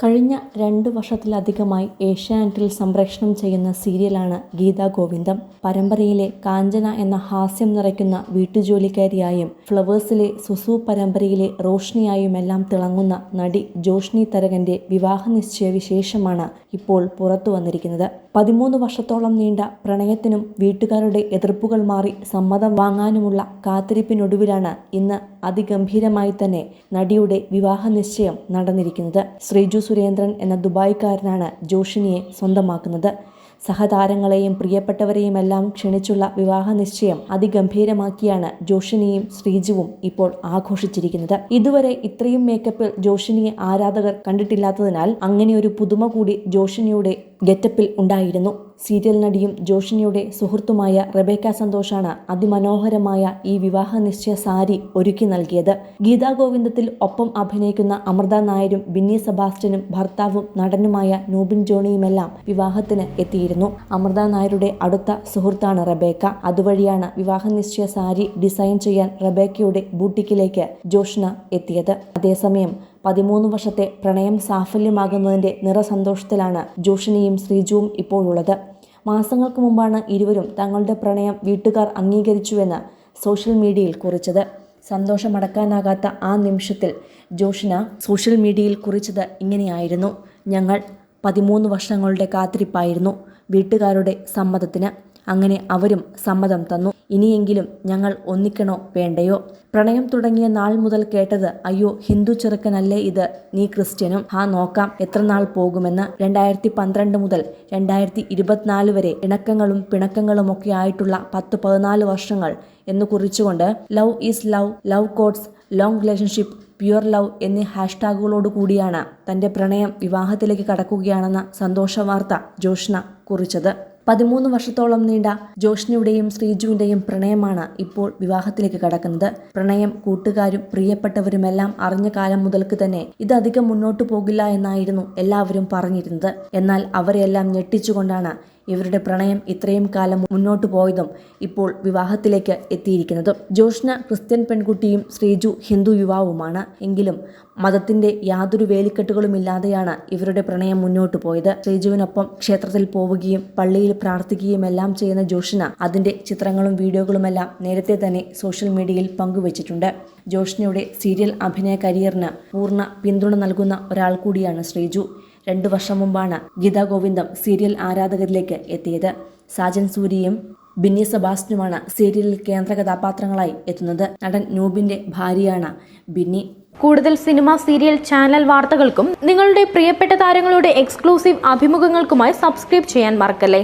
കഴിഞ്ഞ രണ്ട് വർഷത്തിലധികമായി ഏഷ്യാനെറ്റിൽ സംപ്രേഷണം ചെയ്യുന്ന സീരിയലാണ് ഗീതാ ഗോവിന്ദം. പരമ്പരയിലെ കാഞ്ചന എന്ന ഹാസ്യം നിറയ്ക്കുന്ന വീട്ടുജോലിക്കാരിയായും ഫ്ലവേഴ്സിലെ സുസു പരമ്പരയിലെ റോഷ്നിയായുമെല്ലാം തിളങ്ങുന്ന നടി ജോഷ്നി തരകന്റെ വിവാഹ നിശ്ചയ വിശേഷമാണ് ഇപ്പോൾ പുറത്തു വന്നിരിക്കുന്നത്. പതിമൂന്ന് വർഷത്തോളം നീണ്ട പ്രണയത്തിനും വീട്ടുകാരുടെ എതിർപ്പുകൾ മാറി സമ്മതം വാങ്ങാനുമുള്ള കാത്തിരിപ്പിനൊടുവിലാണ് ഇന്ന് അതിഗംഭീരമായി തന്നെ നടിയുടെ വിവാഹ നിശ്ചയം നടന്നിരിക്കുന്നത്. ശ്രീജു സുരേന്ദ്രൻ എന്ന ദുബായ്ക്കാരനാണ് ജോഷിനിയെ സ്വന്തമാക്കുന്നത്. സഹതാരങ്ങളെയും പ്രിയപ്പെട്ടവരെയുമെല്ലാം ക്ഷണിച്ചുള്ള വിവാഹ നിശ്ചയം അതിഗംഭീരമാക്കിയാണ് ജോഷിനിയും ശ്രീജുവും ഇപ്പോൾ ആഘോഷിച്ചിരിക്കുന്നത്. ഇതുവരെ ഇത്രയും മേക്കപ്പിൽ ജോഷിനിയെ ആരാധകർ കണ്ടിട്ടില്ലാത്തതിനാൽ അങ്ങനെയൊരു പുതുമ കൂടി ജോഷിനിയുടെ ഗെറ്റപ്പിൽ ഉണ്ടായിരുന്നു. സീരിയൽ നടിയും ജോഷിനിയുടെ സുഹൃത്തുമായ റെബേക്ക സന്തോഷാണ് അതിമനോഹരമായ ഈ വിവാഹ നിശ്ചയ സാരി ഒരുക്കി നൽകിയത്. ഗീതാ ഗോവിന്ദത്തിൽ ഒപ്പം അഭിനയിക്കുന്ന അമൃത നായരും ബിന്നി സെബാസ്റ്റ്യനും ഭർത്താവും നടനുമായ നൂബിൻ ജോണിയുമെല്ലാം വിവാഹത്തിന് എത്തിയിരുന്നു. അമൃത നായരുടെ അടുത്ത സുഹൃത്താണ് റബേക്ക. അതുവഴിയാണ് വിവാഹ നിശ്ചയ സാരി ഡിസൈൻ ചെയ്യാൻ റബേക്കയുടെ ബൂട്ടിക്കിലേക്ക് ജോഷ്ന എത്തിയത്. അതേസമയം പതിമൂന്ന് വർഷത്തെ പ്രണയം സാഫല്യമാകുന്നതിന്റെ നിറസന്തോഷത്തിലാണ് ജോഷിനിയും ശ്രീജുവും ഇപ്പോഴുള്ളത്. മാസങ്ങൾക്ക് മുമ്പാണ് ഇരുവരും തങ്ങളുടെ പ്രണയം വീട്ടുകാർ അംഗീകരിച്ചുവെന്ന് സോഷ്യൽ മീഡിയയിൽ കുറിച്ചത്. സന്തോഷമടക്കാനാകാത്ത ആ നിമിഷത്തിൽ ജോഷിന സോഷ്യൽ മീഡിയയിൽ കുറിച്ചത് ഇങ്ങനെയായിരുന്നു. ഞങ്ങൾ പതിമൂന്ന് വർഷങ്ങളുടെ കാത്തിരിപ്പായിരുന്നു വീട്ടുകാരുടെ സമ്മതത്തിന്. അങ്ങനെ അവരും സമ്മതം തന്നു. ഇനിയെങ്കിലും ഞങ്ങൾ ഒന്നിക്കണോ വേണ്ടയോ? പ്രണയം തുടങ്ങിയ നാൾ മുതൽ കേട്ടത് അയ്യോ ഹിന്ദു ചെറുക്കനല്ലേ ഇത്? നീ ക്രിസ്ത്യനും. ആ നോക്കാം എത്ര നാൾ പോകുമെന്ന്. രണ്ടായിരത്തി പന്ത്രണ്ട് മുതൽ രണ്ടായിരത്തി ഇരുപത്തിനാല് വരെ ഇണക്കങ്ങളും പിണക്കങ്ങളും ഒക്കെ ആയിട്ടുള്ള പത്ത് പതിനാല് വർഷങ്ങൾ എന്ന് കുറിച്ചുകൊണ്ട് love is love love goals long relationship pure love എന്നീ ഹാഷ്ടാഗുകളോട് കൂടിയാണ് തന്റെ പ്രണയം വിവാഹത്തിലേക്ക് കടക്കുകയാണെന്ന സന്തോഷ വാർത്ത ജോഷ്ന കുറിച്ചത്. പതിമൂന്ന് വർഷത്തോളം നീണ്ട ജോഷ്നയുടെയും ശ്രീജുവിന്റെയും പ്രണയമാണ് ഇപ്പോൾ വിവാഹത്തിലേക്ക് കടക്കുന്നത്. പ്രണയം കൂട്ടുകാരും പ്രിയപ്പെട്ടവരുമെല്ലാം അറിഞ്ഞ കാലം മുതൽക്ക് തന്നെ ഇതധികം മുന്നോട്ടു പോകില്ല എന്നായിരുന്നു എല്ലാവരും പറഞ്ഞിരുന്നത്. എന്നാൽ അവരെല്ലാം ഞെട്ടിച്ചുകൊണ്ടാണ് ഇവരുടെ പ്രണയം ഇത്രയും കാലം മുന്നോട്ടു പോയതും ഇപ്പോൾ വിവാഹത്തിലേക്ക് എത്തിയിരിക്കുന്നതും. ജോഷ്ന ക്രിസ്ത്യൻ പെൺകുട്ടിയും ശ്രീജു ഹിന്ദു യുവാവുമാണ്. എങ്കിലും മതത്തിന്റെ യാതൊരു വേലിക്കെട്ടുകളും ഇല്ലാതെയാണ് ഇവരുടെ പ്രണയം മുന്നോട്ടു പോയത്. ശ്രീജുവിനൊപ്പം ക്ഷേത്രത്തിൽ പോവുകയും പള്ളിയിൽ പ്രാർത്ഥിക്കുകയും എല്ലാം ചെയ്യുന്ന ജോഷ്ന അതിന്റെ ചിത്രങ്ങളും വീഡിയോകളുമെല്ലാം നേരത്തെ തന്നെ സോഷ്യൽ മീഡിയയിൽ പങ്കുവച്ചിട്ടുണ്ട്. ജോഷ്നയുടെ സീരിയൽ അഭിനയ കരിയറിന് പൂർണ പിന്തുണ നൽകുന്ന ഒരാൾ കൂടിയാണ് ശ്രീജു. രണ്ടു വർഷം മുമ്പാണ് ഗീതാ ഗോവിന്ദം സീരിയൽ ആരാധകരിലേക്ക് എത്തിയത്. സാജൻ സൂരിയും ബിന്നി സെബാസ്റ്റിനുമാണ് സീരിയലിൽ കേന്ദ്ര കഥാപാത്രങ്ങളായി എത്തുന്നത്. നടൻ നൂബിന്റെ ഭാര്യയാണ് ബിന്നി. കൂടുതൽ സിനിമ സീരിയൽ ചാനൽ വാർത്തകൾക്കും നിങ്ങളുടെ പ്രിയപ്പെട്ട താരങ്ങളുടെ എക്സ്ക്ലൂസീവ് അഭിമുഖങ്ങൾക്കുമായി സബ്സ്ക്രൈബ് ചെയ്യാൻ മറക്കല്ലേ?